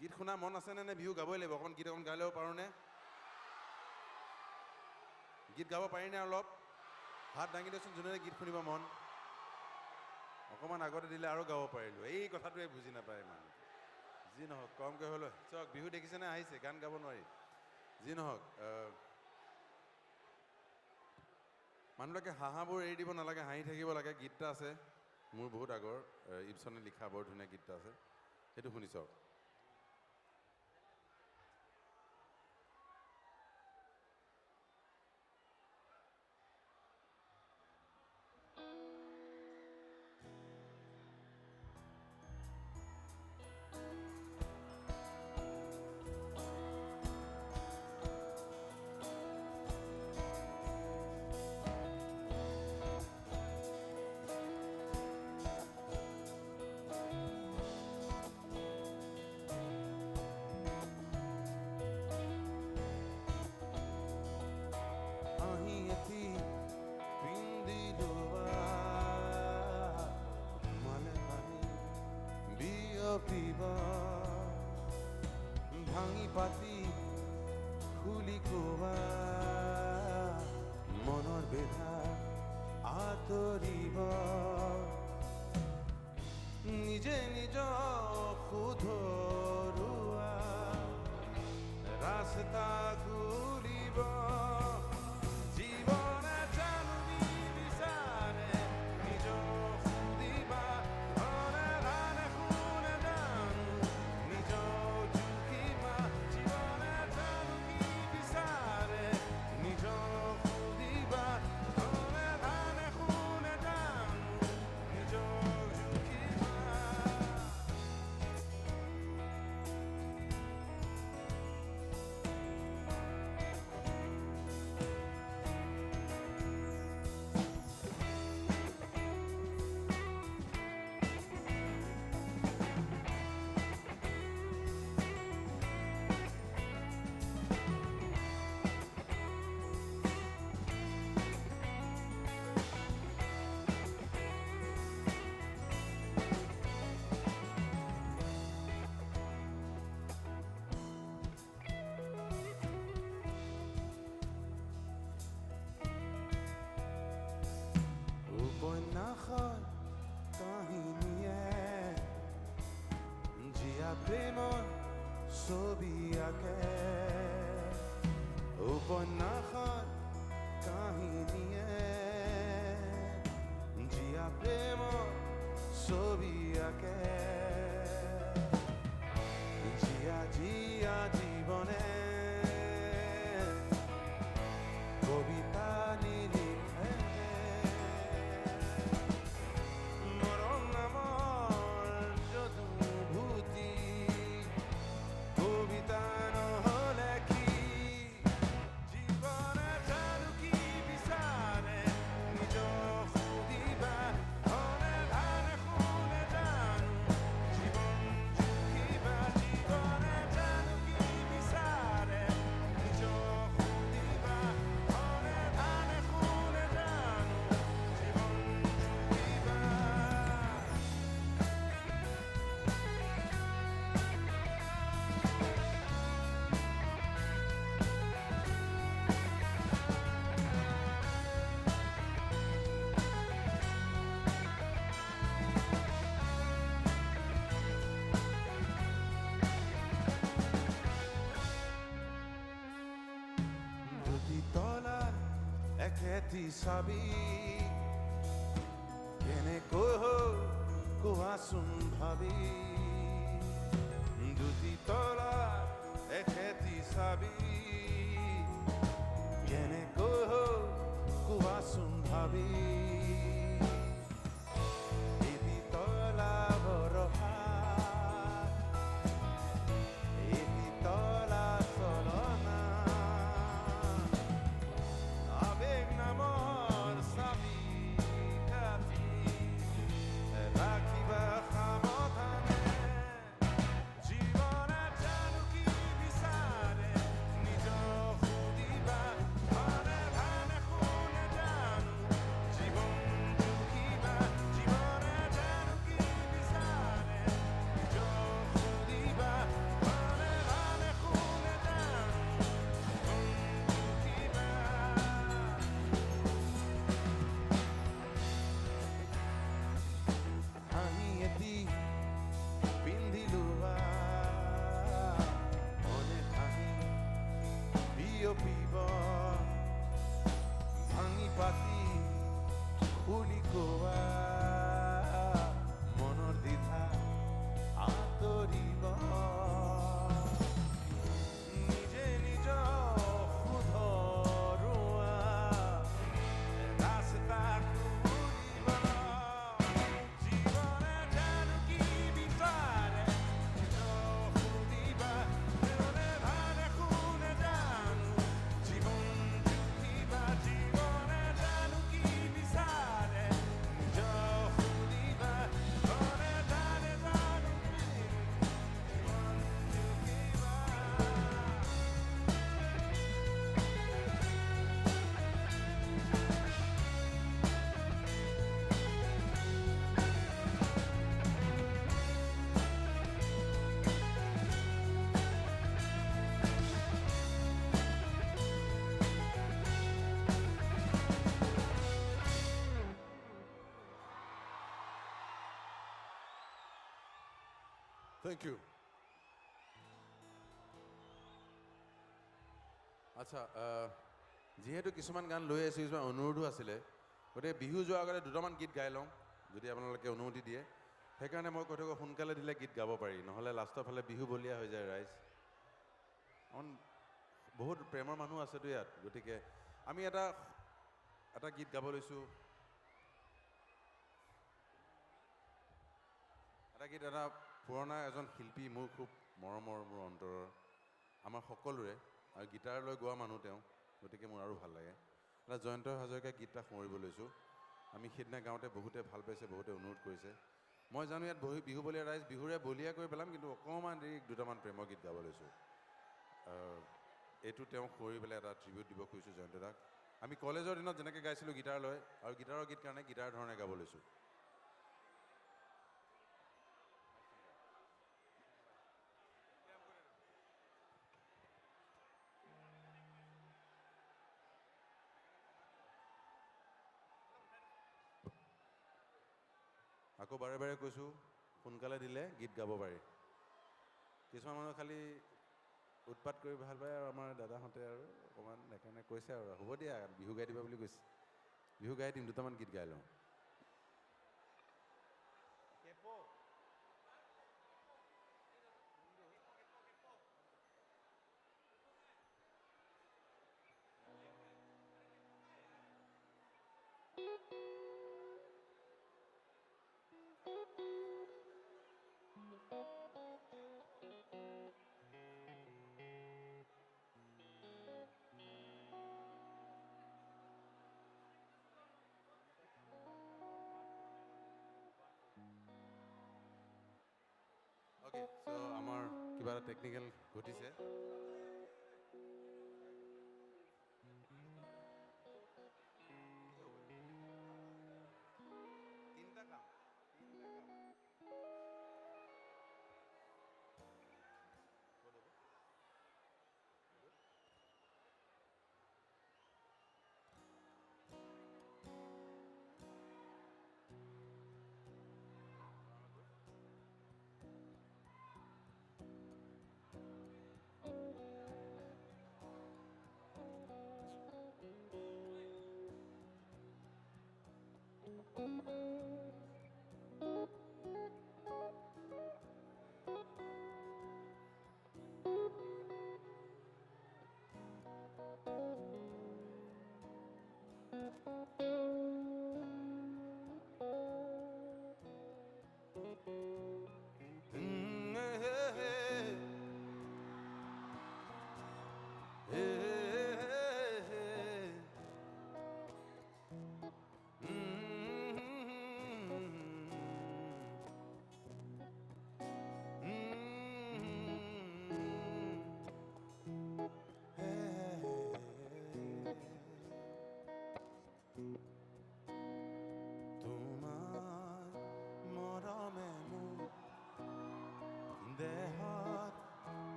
গীত শুনা মন আছেনে নে? বিহু গাবই লাগিব। অকণমান গীত অকণ গাই ল'ব পাৰোঁনে? গীত গাব পাৰিনে অলপ? হাত দাঙি দিয়কচোন যোনে গীত শুনিব মন। অকণমান আগতে দিলে আৰু গাব পাৰিলোঁ। এই কথাটোৱে বুজি নাপায় মানুহ যি নহওক কমকৈ হ'লেও। চাওক বিহু দেখিছেনে? আহিছে গান গাব নোৱাৰি। যি নহওক মানুহবিলাকে হাঁহাবোৰ এৰি দিব নালাগে হাঁহি থাকিব লাগে। গীত এটা আছে মোৰ বহুত আগৰ আহ, ইবচনে লিখা বৰ ধুনীয়া গীত এটা আছে। সেইটো শুনি নিজে নিজ ক্ষুধ রাস্তা ছবি আঁকে উপন্যাসৰ રહેતી સાબી એને કોહો কুয়াশুন ভাবি দুটি তলা এখেতি সাবি কেনে কহ কুয়াশুন ভাবি Thank you. আচ্ছা যিহেতু কিছুমান গান লৈ আহিছোঁ কিছুমান অনুৰোধো আছিলে গতিকে বিহু যোৱাৰ আগতে দুটামান গীত গাই লওঁ যদি আপোনালোকে অনুমতি দিয়ে। সেইকাৰণে মই কৈ থাকোঁ সোনকালে দিলে গীত গাব পাৰি নহ'লে লাষ্টৰ ফালে বিহু বলীয়া হৈ যায় ৰাইজ। অকণ বহুত প্ৰেমৰ মানুহ আছেতো ইয়াত গতিকে আমি এটা এটা গীত গাব লৈছোঁ। এটা গীত এটা পুৰণা এজন শিল্পী মোৰ খুব মৰমৰ মোৰ অন্তৰৰ। আমাৰ সকলোৰে আৰু গীটাৰ লৈ গোৱা মানুহ তেওঁ গতিকে মোৰ আৰু ভাল লাগে। এটা জয়ন্ত হাজৰিকা গীত এটা সোঁৱৰিব লৈছোঁ। আমি সেইদিনা গাওঁতে বহুতে ভাল পাইছে বহুতে অনুৰোধ কৰিছে। মই জানো ইয়াত বহি বিহু বলীয়া ৰাইজ বিহুৰে বলীয়া কৰি পেলাম কিন্তু অকণমান দেৰি দুটামান প্ৰেমৰ গীত গাব লৈছোঁ। এইটো তেওঁক সোঁৱৰি পেলাই এটা ট্ৰিবিউট দিব খুজিছোঁ জয়ন্ত দাক। আমি কলেজৰ দিনত যেনেকৈ গাইছিলোঁ গীটাৰ লৈ আৰু গীটাৰৰ গীত কাৰণে গীটাৰ ধৰণে গাব লৈছোঁ। আকৌ বাৰে বাৰে কৈছোঁ সোনকালে দিলে গীত গাব পাৰি। কিছুমান মানুহে খালি উৎপাত কৰি ভাল পায় আৰু আমাৰ দাদাহঁতে আৰু অকণমান সেইকাৰণে কৈছে আৰু হ'ব দিয়া বিহু গাই দিবা বুলি কৈছে। বিহু গাই দিম দুটামান গীত গাই লওঁ। চ' আমাৰ কিবা এটা টেকনিকেল ঘটিছে।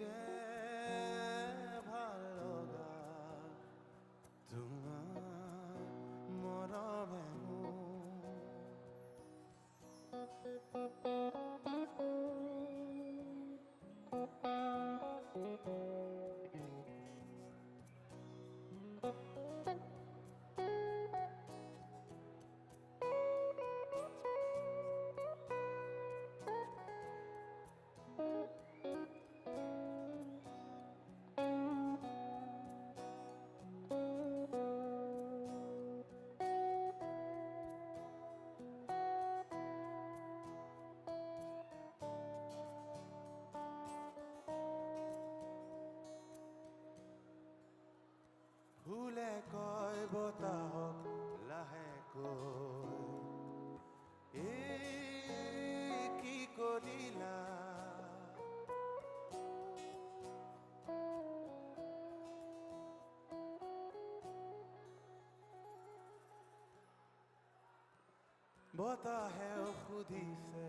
কি এ কি করিলা? বতাহে সুধিছে